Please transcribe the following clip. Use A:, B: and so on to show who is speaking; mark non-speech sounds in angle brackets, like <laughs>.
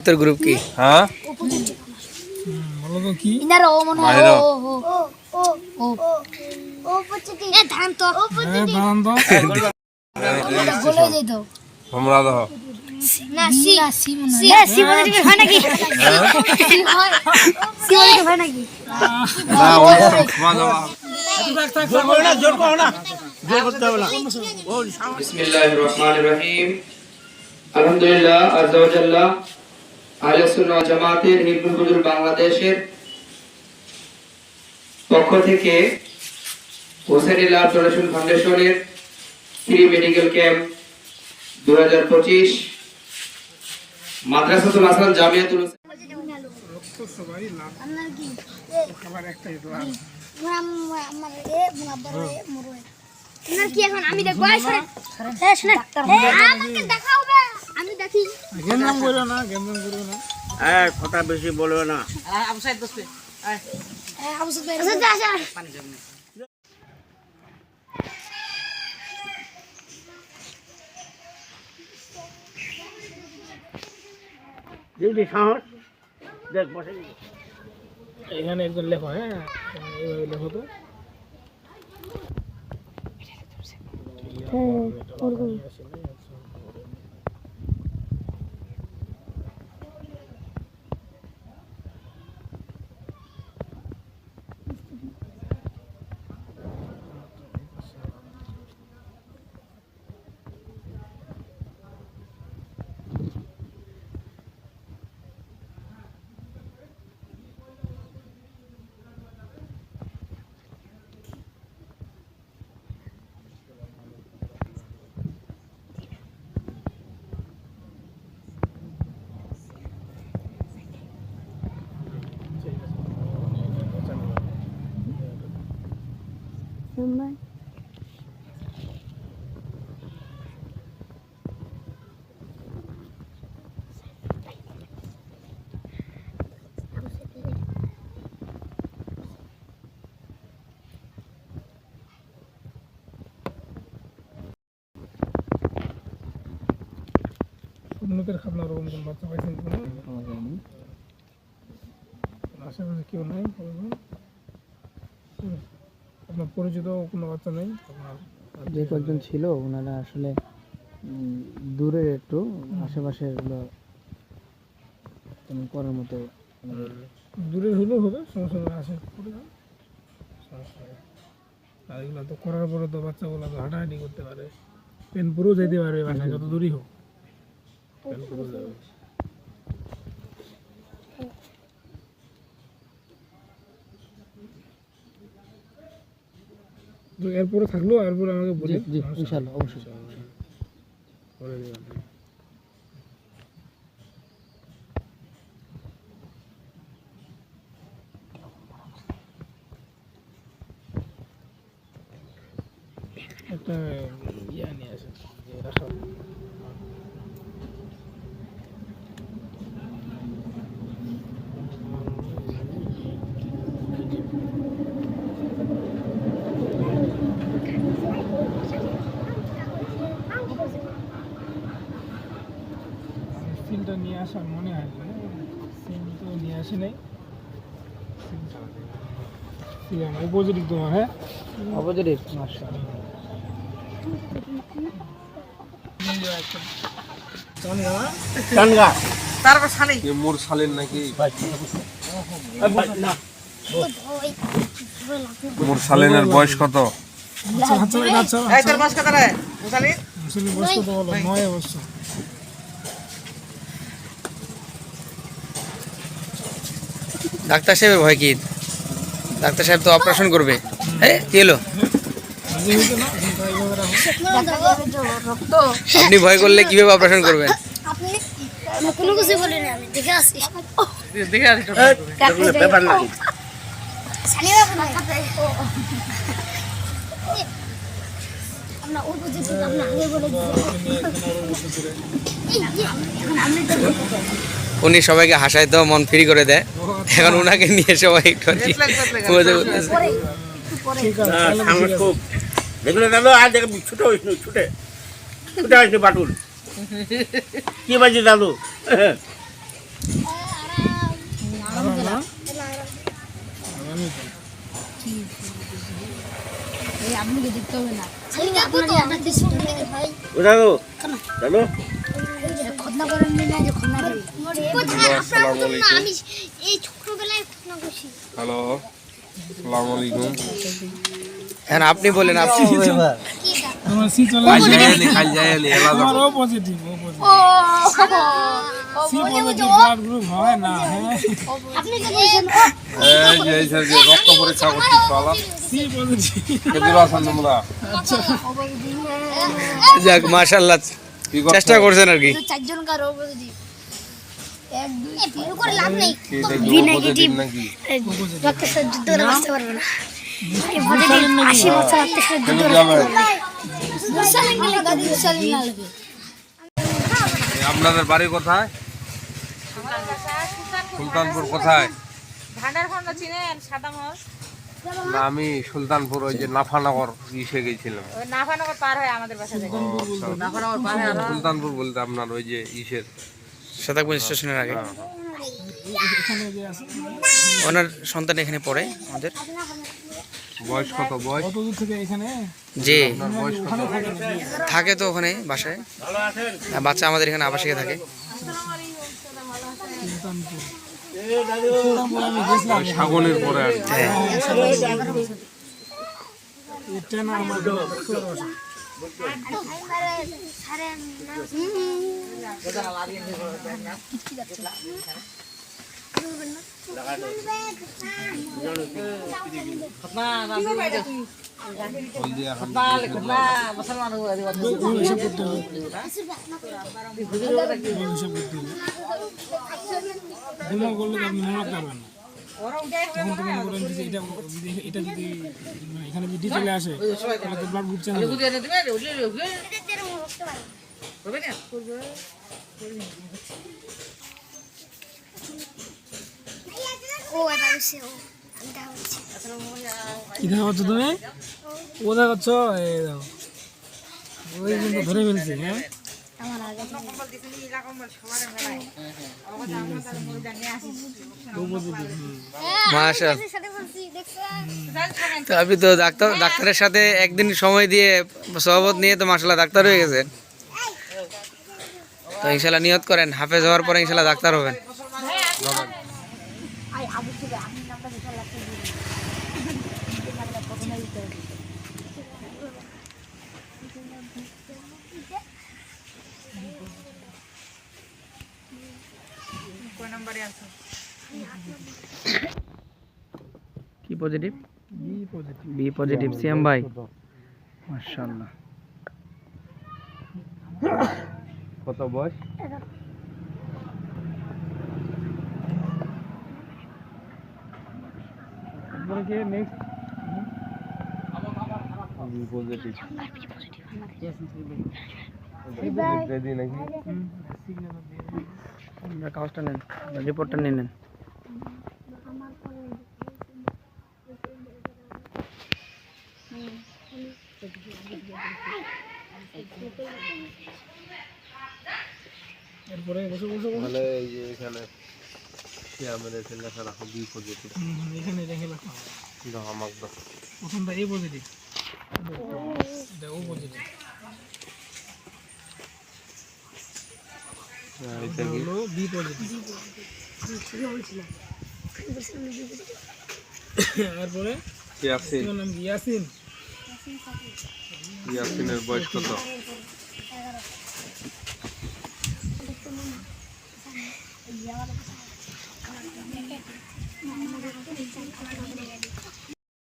A: তোর গ্রুপ কি?
B: হ্যাঁ?
C: কি? <laughs> <laughs>
D: বিসমিল্লাহির রহমানির রহিম। আলহামদুলিল্লাহ আজ্জা ওয়াল জামাতের হুজুর বাংলাদেশের পক্ষ থেকে হোসেনিল্লাহ ডোনেশন ফাউন্ডেশনের ফ্রি মেডিকেল ক্যাম্প দু হাজার পঁচিশ মাদ্রাসাতুল হাসান জামিয়াতুল
C: সবাই
E: কি এখন আমি দেখব? আমাকে দেখাও। দেখি
C: গেন্দাম করো না গেন্দাম করো না।
F: হ্যাঁ কথা বেশি বলবে না।
E: আচ্ছা আচ্ছা
F: ডিউটি সাহস দেখ বসে
C: এখানে একজন লেখো হ্যাঁ? এইভাবে লেখো তো। উন্নতের খাবনা ওরকম কোন বাচ্চা পাইছেন কোনো আশেপাশে কেউ নাই। আপনার পরিচিত কোনো বাচ্চা নেই
G: যে কয়েকজন ছিল ওনারা আসলে দূরের একটু আশেপাশে এগুলো করার মতো
C: দূরের হলেও হবে সমস্যা আসে আর এগুলো তো করার পরে তো বাচ্চাগুলো তো হাঁটাহাঁটি করতে পারে পেন পুরো যেতে পারে বাসায় যত দূরই হোক। পেন পুরো যাবে। তো এরপরে থাকল এরপরে আমাকে বলি
G: জি ইনশাল্লাহ অবশ্যই
C: করে দিবেন একটা ইয়া নিয়ে আসেন রাখা সিলটা নিয়ে আসার মনে হয় সিল তো নিয়ে আসি নাই। তোমার হ্যাঁ?
F: টানগা
B: মোর নাকি?
F: না
B: মোর শালেনের বয়স কত?
C: আচ্ছা আচ্ছা আচ্ছা বয়স কত বলো? নয় বছর।
A: ডাক্তার সাহেবের ভয় কি? ডাক্তার সাহেব তো অপারেশন করবে। হ্যাঁ কি হলো? আপনি ভয় করলে কীভাবে অপারেশন করবেন?
E: আপনি আমি কোনো কিছু বলি না আমি দেখে আসি।
F: এগুলো ব্যাপার না
E: সানি বাবু না আমরা
A: উনি সবাইকে হাসায় তো মন ফ্রি করে দেয়। এখন উনাকে নিয়ে সবাই একটু
F: হ্যাঁ, দাদু ছুটে হইস ছুটে। ছুটে হইস বাটুল। কি বাজি দাদু? জানো
E: খতনা করেন না যে খতনা করেন কোথায়? আপনার আমি এই ছোটবেলায় খতনা করছি।
B: হ্যালো আলাইকুম।
A: এখন আপনি বলেন আপনি
C: তোমার সি চলে
B: কাল যায়নি কাল যায়নি এলা
C: তোমার ও পজিটিভ ও পজিটিভ
E: ও
C: সি পজিটিভ ব্লাড গ্রুপ হয় না হ্যাঁ।
E: আপনি কি বলছেন?
B: এই যে এই যে রক্ত পরীক্ষা করছিস পালা
C: সি পজিটিভ
B: কেদিন আছেন তোমরা?
A: যাক মাশাল্লাহ
B: কি করছ?
A: চেষ্টা করছেন আর কি।
E: চারজন
B: কারও আপনাদের বাড়ি কোথায়? সুলতানপুর কোথায়?
H: ভান্ডারখন্ড চিনেন সাদা মহল।
B: না আমি সুলতানপুর ওই যে নাফানগর ইসে গেছিলাম।
H: নাফানগর পার হয় আমাদের বাসা থেকে।
B: সুলতানপুর বলতে আপনার ওই যে ইসের।
A: শতাব্দী স্টেশনের আগে।
C: এখানে যে আছে
A: ওনার সন্তান এখানে পড়ে আমাদের?
B: বয়স কত? বয়স?
C: কত দূর থেকে এখানে?
A: যে
B: বয়স
A: থাকে? তো ওখানে বাসায়। আর বাচ্চা আমাদের এখানে আবাসিকে থাকে
C: সুলতানপুর সুলতানপুর আমি গেছিলাম
B: ওই সাগনের পরে আর
H: মুসলমান
C: গুণা করলে আপনি মনে পারবেন না তুমি? ও দেখা করছ এই দেখো। ওই ধরে ফেলছে হ্যাঁ?
A: তো আপনি তো ডাক্তার ডাক্তারের সাথে একদিন সময় দিয়ে সহবত নিয়ে তো মাসাল্লাহ ডাক্তার হয়ে গেছেন তো ইনশাল্লাহ নিয়ত করেন হাফেজ হওয়ার পরে ইনশাল্লাহ ডাক্তার হবেন। কি positive
C: B positive
A: B positive CM ভাই। মাশাআল্লাহ।
B: কত বয়স?
C: তারপরে কি নেক্সট
B: পজিটিভ রেডি নাকি?
A: আপনার কাগজটা নেন রিপোর্টটা নিয়ে নেন।
C: এরপরে বসে বসে
B: মানে এই যে এখানে শিয়ামের এসে লেখা রাখো বি পজিটিভ
C: এখানে দেখে রাখা
B: দাও আমাকে দাও।
C: প্রথমটা এ পজিটিভ এটা ও পজিটিভ
B: হ্যাঁ, এটা
C: হলো বি পজিটিভ। এরপরে <coughs>
B: ইয়াসিন।
C: নাম কি? ইয়াসিন।
B: ইয়াসিনের বয়স কত?